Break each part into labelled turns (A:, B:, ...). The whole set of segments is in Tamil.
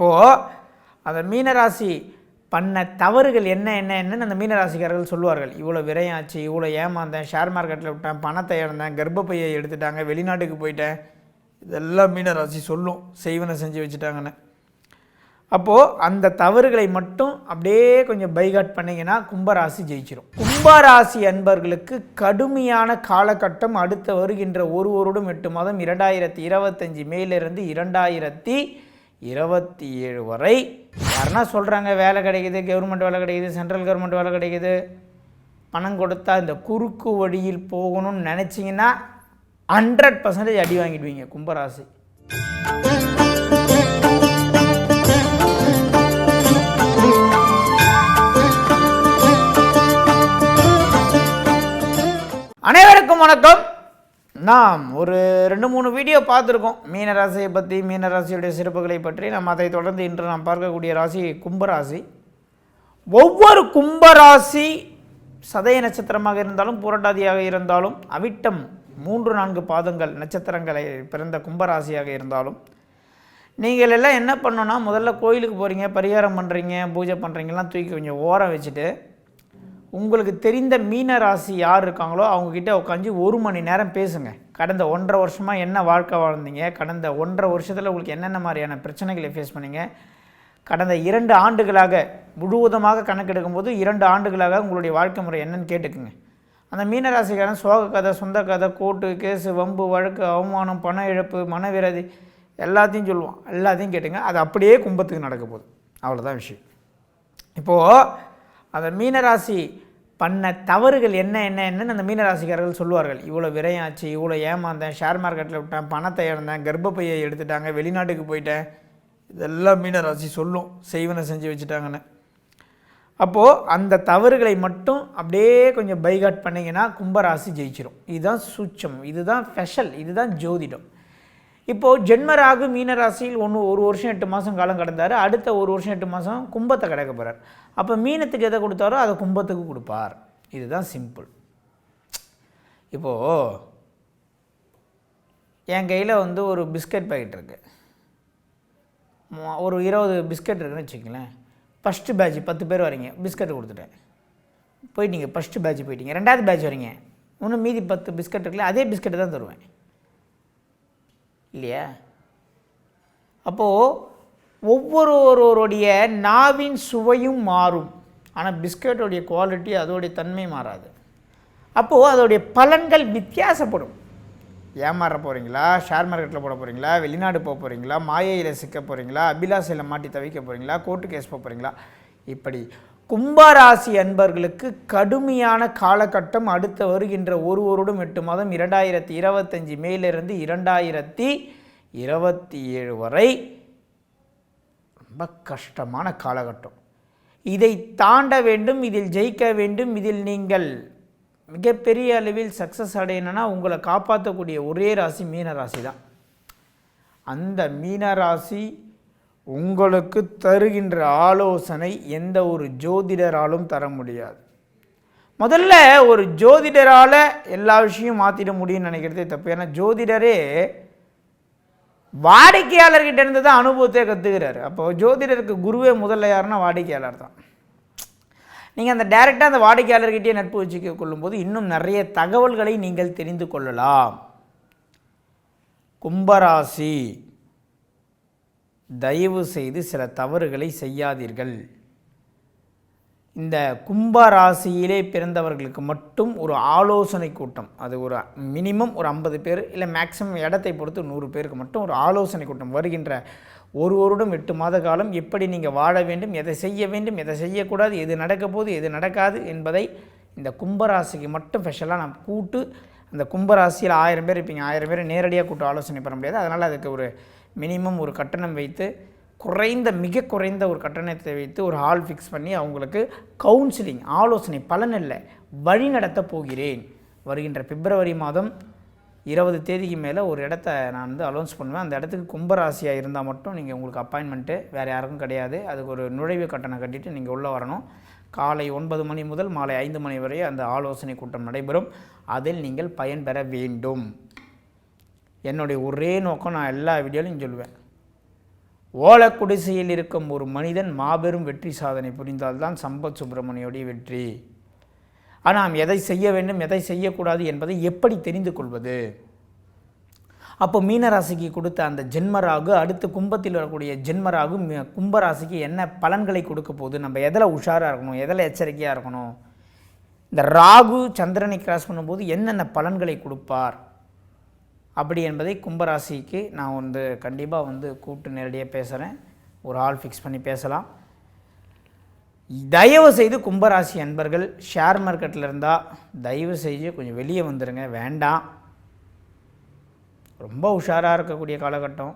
A: இப்போது அந்த மீனராசி பண்ண தவறுகள் என்ன என்ன என்னன்னு அந்த மீனராசிக்காரர்கள் சொல்லுவார்கள். இவ்வளோ விரையாச்சு இவ்வளோ ஏமாந்தேன் ஷேர் மார்க்கெட்டில் விட்டேன் பணத்தை இழந்தேன் கர்ப்பப்பையை எடுத்துட்டாங்க வெளிநாட்டுக்கு போயிட்டேன். இதெல்லாம் மீனராசி சொல்லும் செய்வனை செஞ்சு வச்சுட்டாங்கன்னு. அப்போது அந்த தவறுகளை மட்டும் அப்படியே கொஞ்சம் பைகாட் பண்ணிங்கன்னா கும்பராசி ஜெயிச்சிடும் கும்பராசி அன்பர்களுக்கு கடுமையான காலகட்டம் அடுத்த வருகின்ற ஒரு வருடம் எட்டு மாதம் இரண்டாயிரத்தி இருபத்தஞ்சி மேலிருந்து இரண்டாயிரத்தி இருபத்தி ஏழு வரை யாருன்னா சொல்கிறாங்க வேலை கிடைக்குது கவர்மெண்ட் வேலை கிடைக்குது சென்ட்ரல் கவர்மெண்ட் வேலை கிடைக்குது. பணம் கொடுத்தா இந்த குறுக்கு வழியில் போகணும்னு நினச்சிங்கன்னா ஹண்ட்ரட் பர்சன்டேஜ் அடி வாங்கிடுவீங்க கும்பராசி. அனைவருக்கும் வணக்கம். நாம் ஒரு ரெண்டு மூணு வீடியோ பார்த்துருக்கோம். மீனராசியை பற்றி மீனராசியுடைய சிறப்புகளை பற்றி. நம்ம அதை தொடர்ந்து இன்று நாம் பார்க்கக்கூடிய ராசி கும்பராசி. ஒவ்வொரு கும்பராசி சதய நட்சத்திரமாக இருந்தாலும் புரட்டாதியாக இருந்தாலும் அவிட்டம் மூன்று நான்கு பாதங்கள் நட்சத்திரங்களை பிறந்த கும்பராசியாக இருந்தாலும் நீங்கள் எல்லாம் என்ன பண்ணணும்னா முதல்ல கோயிலுக்கு போகிறீங்க பரிகாரம் பண்ணுறீங்க பூஜை பண்ணுறீங்கலாம் தூக்கி கொஞ்சம் ஓரம் வச்சுட்டு உங்களுக்கு தெரிந்த மீன ராசி யார் இருக்காங்களோ அவங்கக்கிட்ட உட்காந்து ஒரு மணி நேரம் பேசுங்க. கடந்த ஒன்றரை வருஷமாக என்ன வாழ்க்கை வாழ்ந்தீங்க? கடந்த ஒன்றரை வருஷத்தில் உங்களுக்கு என்னென்ன மாதிரியான பிரச்சனைகளை ஃபேஸ் பண்ணீங்க? கடந்த இரண்டு ஆண்டுகளாக முழுவதுமாக கணக்கெடுக்கும்போது இரண்டு ஆண்டுகளாக உங்களுடைய வாழ்க்கை முறை என்னன்னு கேட்டுக்குங்க. அந்த மீனராசிக்காரன் சோக கதை சொந்த கதை கோர்ட்டு கேஸு வம்பு வழக்கு அவமானம் பண இழப்பு மனவிரதி எல்லாத்தையும் சொல்லுவான். எல்லாத்தையும் கேட்டுங்க. அது அப்படியே கும்பத்துக்கு நடக்க போகுது. அவ்வளோதான் விஷயம். இப்போது அந்த மீனராசி பண்ண தவறுகள் என்ன என்ன என்னன்னு அந்த மீனராசிக்காரர்கள் சொல்லுவார்கள். இவ்வளோ விரையாச்சு இவ்வளோ ஏமாந்தேன் ஷேர் மார்க்கெட்டில் விட்டேன் பணத்தை இழந்தேன் கர்ப்பப்பையை எடுத்துட்டாங்க வெளிநாட்டுக்கு போயிட்டேன். இதெல்லாம் மீனராசி சொல்லும் செய்வனை செஞ்சு வச்சுட்டாங்கன்னு. அப்போது அந்த தவறுகளை மட்டும் அப்படியே கொஞ்சம் பைகாட் பண்ணிங்கன்னா கும்பராசி ஜெயிச்சிடும் இதுதான் சூட்சம் இதுதான் ஸ்பெஷல் இதுதான் ஜோதிடம். இப்போது ஜென்மராகு மீனராசியில் ஒன்று ஒரு வருஷம் எட்டு மாதம் காலம் கடந்தார். அடுத்த ஒரு வருஷம் எட்டு மாதம் கும்பத்தை கிடக்க போகிறார் அப்போ மீனத்துக்கு எதை கொடுத்தாரோ அதை கும்பத்துக்கு கொடுப்பார். இதுதான் சிம்பிள் இப்போது என் கையில் வந்து ஒரு பிஸ்கட் பாக்கெட் இருக்குது ஒரு இருபது பிஸ்கட் இருக்குன்னு வச்சுக்கங்களேன். ஃபஸ்ட்டு பேட்ச் பத்து பேர் வரீங்க. பிஸ்கட் கொடுத்துட்டேன். போயிட்டீங்க. ஃபஸ்ட்டு பேட்ச் போயிட்டீங்க. ரெண்டாவது பேட்ச் வரீங்க. இன்னும் மீதி பத்து பிஸ்கட் இருக்குல்ல அதே பிஸ்கட்டு தான் தருவேன். இல்லையா? அப்போது ஒவ்வொருவருடைய நாவின் சுவையும் மாறும். ஆனால் பிஸ்கட்டோடைய குவாலிட்டி அதோடைய தன்மை மாறாது. அப்போது அதோடைய பலன்கள் வித்தியாசப்படும். ஏமாற போகிறீங்களா ஷேர் மார்க்கெட்டில் போட போகிறீங்களா வெளிநாடு போக போகிறீங்களா மாயையில் சிக்க போகிறீங்களா அபிலாசையில் மாட்டி தவிக்க போகிறீங்களா கோர்ட்டு கேஸ் போக போகிறீங்களா இப்படி கும்பராசி அன்பர்களுக்கு கடுமையான காலகட்டம் அடுத்து வருகின்ற ஒரு வருடம் எட்டு மாதம் இரண்டாயிரத்தி இருபத்தஞ்சி மேலிருந்து இரண்டாயிரத்தி இருபத்தி ஏழு வரை ரொம்ப கஷ்டமான காலகட்டம். இதை தாண்ட வேண்டும் இதில் ஜெயிக்க வேண்டும் இதில் நீங்கள் மிகப்பெரிய அளவில் சக்ஸஸ் அடையணும்னா உங்களை காப்பாற்றக்கூடிய ஒரே ராசி மீனராசி தான். அந்த மீனராசி உங்களுக்கு தருகின்ற ஆலோசனை எந்த ஒரு ஜோதிடராலும் தர முடியாது. முதல்ல ஒரு ஜோதிடரால் எல்லா விஷயம் மாற்றிட முடியும்னு நினைக்கிறதே தப்பு. ஏன்னா ஜோதிடரே வாடிக்கையாளர்கிட்ட இருந்து தான் அனுபவத்தை கற்றுக்கிறாரு அப்போ ஜோதிடருக்கு குருவே முதல்ல யாருன்னா வாடிக்கையாளர் தான். நீங்கள் அந்த டைரெக்டாக அந்த வாடிக்கையாளர்கிட்டே நட்பு வச்சுக்க கொள்ளும்போது இன்னும் நிறைய தகவல்களை நீங்கள் தெரிந்து கொள்ளலாம். கும்பராசி. தயவு செய்து சில தவறுகளை செய்யாதீர்கள். இந்த கும்பராசியிலே பிறந்தவர்களுக்கு மட்டும் ஒரு ஆலோசனை கூட்டம். அது ஒரு மினிமம் ஒரு ஐம்பது பேர் இல்லை மேக்ஸிமம் இடத்தை பொறுத்து நூறு பேருக்கு மட்டும் ஒரு ஆலோசனை கூட்டம் வருகின்ற ஒரு வருடம் எட்டு மாத காலம். எப்படி நீங்கள் வாழ வேண்டும் எதை செய்ய வேண்டும் எதை செய்யக்கூடாது எது நடக்கப்போகுது எது நடக்காது என்பதை இந்த கும்பராசிக்கு மட்டும் ஸ்பெஷலாக நான் கூட்டு அந்த கும்பராசியில் ஆயிரம் பேர் இருப்பீங்க ஆயிரம் பேர் நேரடியாக கூட்டு ஆலோசனை பெற முடியாது. அதனால் அதுக்கு ஒரு மினிமம் ஒரு கட்டணம் வைத்து குறைந்த மிக குறைந்த ஒரு கட்டணத்தை வைத்து ஒரு ஹால் ஃபிக்ஸ் பண்ணி அவங்களுக்கு கவுன்சிலிங் ஆலோசனை பலன் இல்லை வழி நடத்தப் போகிறேன். வருகின்ற பிப்ரவரி மாதம் இருபது தேதிக்கு மேலே ஒரு இடத்த நான் வந்து அலௌன்ஸ் பண்ணுவேன். அந்த இடத்துக்கு கும்பராசியாக இருந்தால் மட்டும் நீங்கள் உங்களுக்கு அப்பாயின்மெண்ட்டு வேறு யாருக்கும் கிடையாது. அதுக்கு ஒரு நுழைவு கட்டணம் கட்டிட்டு நீங்கள் உள்ளே வரணும். காலை ஒன்பது மணி முதல் மாலை ஐந்து மணி வரை அந்த ஆலோசனை கூட்டம் நடைபெறும். அதில் நீங்கள் பயன்பெற வேண்டும். என்னுடைய ஒரே நோக்கம் நான் எல்லா வீடியோலையும் சொல்லுவேன் ஓலக்குடிசையில் இருக்கும் ஒரு மனிதன் மாபெரும் வெற்றி சாதனை புரிந்தால்தான் சம்பத் சுப்பிரமணியோடைய வெற்றி. ஆனால் நாம் எதை செய்ய வேண்டும் எதை செய்யக்கூடாது என்பதை எப்படி தெரிந்து கொள்வது? அப்போ மீனராசிக்கு கொடுத்த அந்த ஜென்மராகு அடுத்து கும்பத்தில் வரக்கூடிய ஜென்மராகு கும்பராசிக்கு என்ன பலன்களை கொடுக்க போகுது? நம்ம எதில் உஷாராக இருக்கணும் எதில் எச்சரிக்கையாக இருக்கணும்? இந்த ராகு சந்திரனை கிராஸ் பண்ணும்போது என்னென்ன பலன்களை கொடுப்பார்? அப்படி என்பதை கும்பராசிக்கு நான் வந்து கண்டிப்பாக வந்து கூப்பிட்டு நேரடியாக பேசுகிறேன் ஒரு ஆள் ஃபிக்ஸ் பண்ணி பேசலாம். தயவு செய்து கும்பராசி அன்பர்கள் ஷேர் மார்க்கெட்டில் இருந்தால் தயவு செய்து கொஞ்சம் வெளியே வந்துடுங்க வேண்டாம். ரொம்ப உஷாராக இருக்கக்கூடிய காலகட்டம்.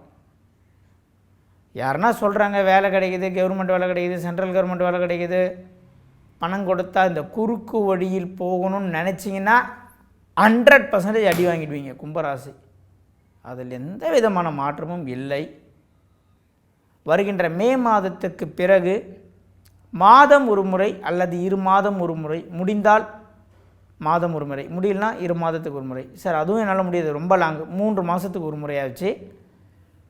A: யாருன்னா சொல்கிறாங்க வேலை கிடைக்குது கவர்மெண்ட் வேலை கிடைக்குது சென்ட்ரல் கவர்மெண்ட் வேலை கிடைக்குது. பணம் கொடுத்தா இந்த குறுக்கு வழியில் போகணும்னு நினச்சிங்கன்னா ஹண்ட்ரட் பர்சன்டேஜ் அடி வாங்கிடுவீங்க கும்பராசி. அதில் எந்த விதமான மாற்றமும் இல்லை. வருகின்ற மே மாதத்துக்கு பிறகு மாதம் ஒரு முறை அல்லது இரு மாதம் ஒரு முறை முடிந்தால் மாதம் ஒரு முறை. முடியலனா இரு மாதத்துக்கு ஒரு முறை. சார் அதுவும் என்னால் முடியாது. ரொம்ப லாங். மூன்று மாதத்துக்கு ஒரு முறையாச்சு.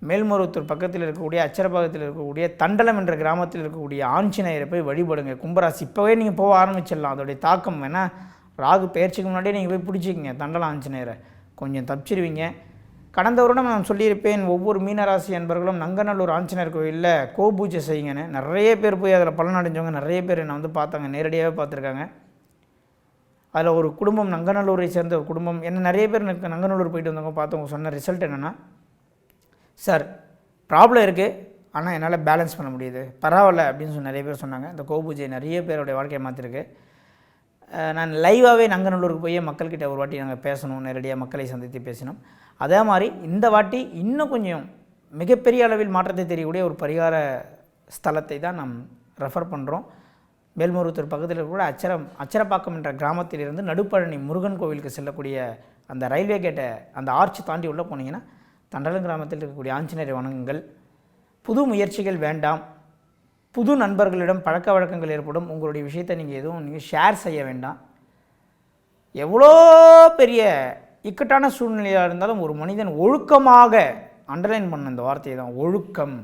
A: மேல்மருவத்தூர் பக்கத்தில் இருக்கக்கூடிய அச்சரபாகத்தில் இருக்கக்கூடிய தண்டலம் என்ற கிராமத்தில் இருக்கக்கூடிய ஆஞ்சநேயரை போய் வழிபடுங்க. கும்பராசி இப்போவே நீங்கள் போக ஆரம்பிச்சிடலாம். அதோடைய தாக்கம் வேணால் ராகு பயிற்சிக்கு முன்னாடியே நீங்கள் போய் பிடிச்சிக்கிங்க தண்டலம் ஆஞ்சநேயரை. கொஞ்சம் தப்பிச்சிருவீங்க. கடந்த வருடம் நான் சொல்லியிருப்பேன் ஒவ்வொரு மீனராசி அன்பர்களும் நங்கநல்லூர் ஆஞ்சநேயர் கோயிலில் கோபூஜை செய்யுங்கன்னு. நிறைய பேர் போய் அதில் பலன் அடைஞ்சவங்க நிறைய பேர் என்னை வந்து பார்த்தாங்க நேரடியாகவே பார்த்துருக்காங்க. அதில் ஒரு குடும்பம் நங்கநல்லூரை சேர்ந்த ஒரு குடும்பம் என்ன நிறைய பேர் எனக்கு நங்கநல்லூர் போயிட்டு வந்தவங்க பார்த்தவங்க சொன்ன ரிசல்ட் என்னென்னா சார் ப்ராப்ளம் இருக்குது ஆனால் என்னால் பேலன்ஸ் பண்ண முடியுது. பரவாயில்ல அப்படின்னு சொல்லி நிறைய பேர் சொன்னாங்க. இந்த கோபூஜை நிறைய பேருடைய வாழ்க்கையை மாற்றிருக்கு நான் லைவாகவே நங்கநல்லூருக்கு போய் மக்கள்கிட்ட ஒரு வாட்டி நாங்கள் பேசணும் நேரடியாக மக்களை சந்தித்து பேசினோம். அதே மாதிரி இந்த வாட்டி இன்னும் கொஞ்சம் மிகப்பெரிய அளவில் மாற்றத்தை தெரியக்கூடிய ஒரு பரிகார ஸ்தலத்தை தான் நாம் ரெஃபர் பண்ணுறோம் மேல்மருவத்தூர் பக்கத்தில் கூட அச்சரம் அச்சரப்பாக்கம் என்ற கிராமத்திலிருந்து நடுப்பழனி முருகன் கோவிலுக்கு செல்லக்கூடிய அந்த ரயில்வே கேட்டை அந்த ஆர்ச் தாண்டி உள்ளே போனீங்கன்னா தண்டலம் கிராமத்தில் இருக்கக்கூடிய ஆஞ்சநேயர் வணங்குங்கள் புது முயற்சிகள் வேண்டாம். புது நண்பர்களிடம் பழக்க வழக்கங்கள் ஏற்படும். உங்களுடைய விஷயத்தை நீங்கள் எதுவும் நீங்கள் ஷேர் செய்ய வேண்டாம். எவ்வளோ பெரிய இக்கட்டான சூழ்நிலையாக இருந்தாலும் ஒரு மனிதன் ஒழுக்கமாக அண்டர்லைன் பண்ண இந்த வார்த்தையை தான் ஒழுக்கம்.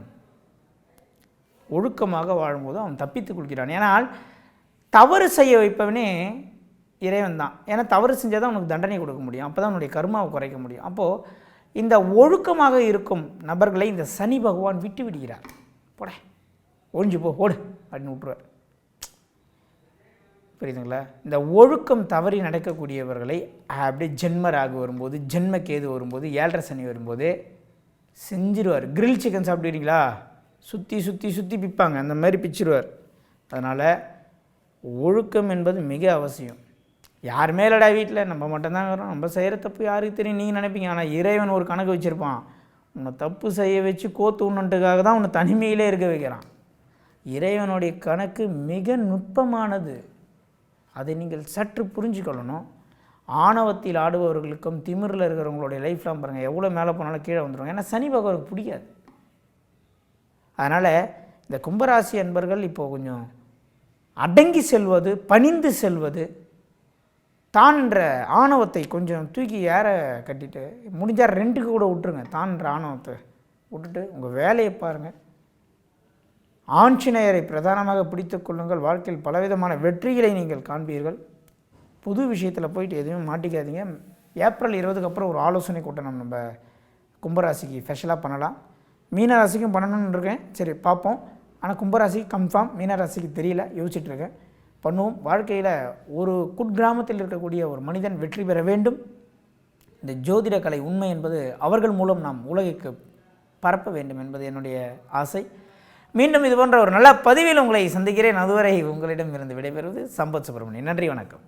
A: ஒழுக்கமாக வாழும்போது அவன் தப்பித்துக் கொள்கிறான். ஏனால் தவறு செய்ய வைப்பவனே இறைவன் தான். ஏன்னா தவறு செஞ்சால் தான் உனக்கு தண்டனை கொடுக்க முடியும். அப்போ தான் உன்னுடைய கர்மாவை குறைக்க முடியும். அப்போது இந்த ஒழுக்கமாக இருக்கும் நபர்களை இந்த சனி பகவான் விட்டு விடுகிறார் போட. ஒழிஞ்சு போ ஓடு அப்படின்னு விட்ருவார் புரியுதுங்களா? இந்த ஒழுக்கம் தவறி நடக்கக்கூடியவர்களை அப்படியே ஜென்மராகு வரும்போது ஜென்ம கேது வரும்போது ஏழரை சனி வரும்போது செஞ்சிருவார். கிரில் சிக்கன் சாப்பிடுவீங்களா? சுற்றி சுற்றி சுற்றி பிப்பாங்க. அந்த மாதிரி பிச்சிருவார். அதனால் ஒழுக்கம் என்பது மிக அவசியம். யார் மேலடா வீட்டில்? நம்ம மட்டும்தான் இருக்கிறோம். நம்ம செய்கிற தப்பு யாருக்கு தெரியும்? நீங்கள் நினைப்பீங்க. ஆனால் இறைவன் ஒரு கணக்கு வச்சுருப்பான். உன்னை தப்பு செய்ய வச்சு கோத்து உண்ணுன்றதுக்காக தான் உன்னை தனிமையிலே இருக்க வைக்கிறான். இறைவனுடைய கணக்கு மிக நுட்பமானது. அதை நீங்கள் சற்று புரிஞ்சுக்கொள்ளணும். ஆணவத்தில் ஆடுபவர்களுக்கும் திமிரில் இருக்கிறவங்களுடைய லைஃப்லாம் பாருங்கள் எவ்வளோ மேலே போனாலும் கீழே வந்துடுவாங்க ஏன்னா சனி பகவானுக்கு பிடிக்காது. அதனால் இந்த கும்பராசி அன்பர்கள் இப்போது கொஞ்சம் அடங்கி செல்வது பணிந்து செல்வது தான்ற ஆணவத்தை கொஞ்சம் தூக்கி ஏற கட்டிட்டு முடிஞ்சால் ரெண்டுக்கு கூட விட்டுருங்க. தான்ற ஆணவத்தை விட்டுட்டு உங்கள் வேலையை பாருங்கள் ஆஞ்சநேயரை பிரதானமாக பிடித்து கொள்ளுங்கள். வாழ்க்கையில் பலவிதமான வெற்றிகளை நீங்கள் காண்பீர்கள். புது விஷயத்தில் போயிட்டு எதுவுமே மாட்டிக்காதீங்க. ஏப்ரல் இருபதுக்கு அப்புறம் ஒரு ஆலோசனை கூட்டம் நம்ம கும்பராசிக்கு ஸ்பெஷலாக பண்ணலாம். மீனராசிக்கும் பண்ணணும்னு இருக்கேன். சரி பார்ப்போம். ஆனால் கும்பராசி கன்ஃபார்ம் மீனராசிக்கு தெரியல. யோசிச்சுட்ருக்கேன் பண்ணுவோம். வாழ்க்கையில் ஒரு குட்கிராமத்தில் இருக்கக்கூடிய ஒரு மனிதன் வெற்றி பெற வேண்டும். இந்த ஜோதிட கலை உண்மை என்பது அவர்கள் மூலம் நாம் உலகிற்கு பரப்ப வேண்டும் என்பது என்னுடைய ஆசை. மீண்டும் இது போன்ற ஒரு நல்ல பதிவில் உங்களை சந்திக்கிறேன். அதுவரை உங்களிடம் இருந்து விடைபெறுவது சம்பத் சுப்பிரமணியன். நன்றி வணக்கம்.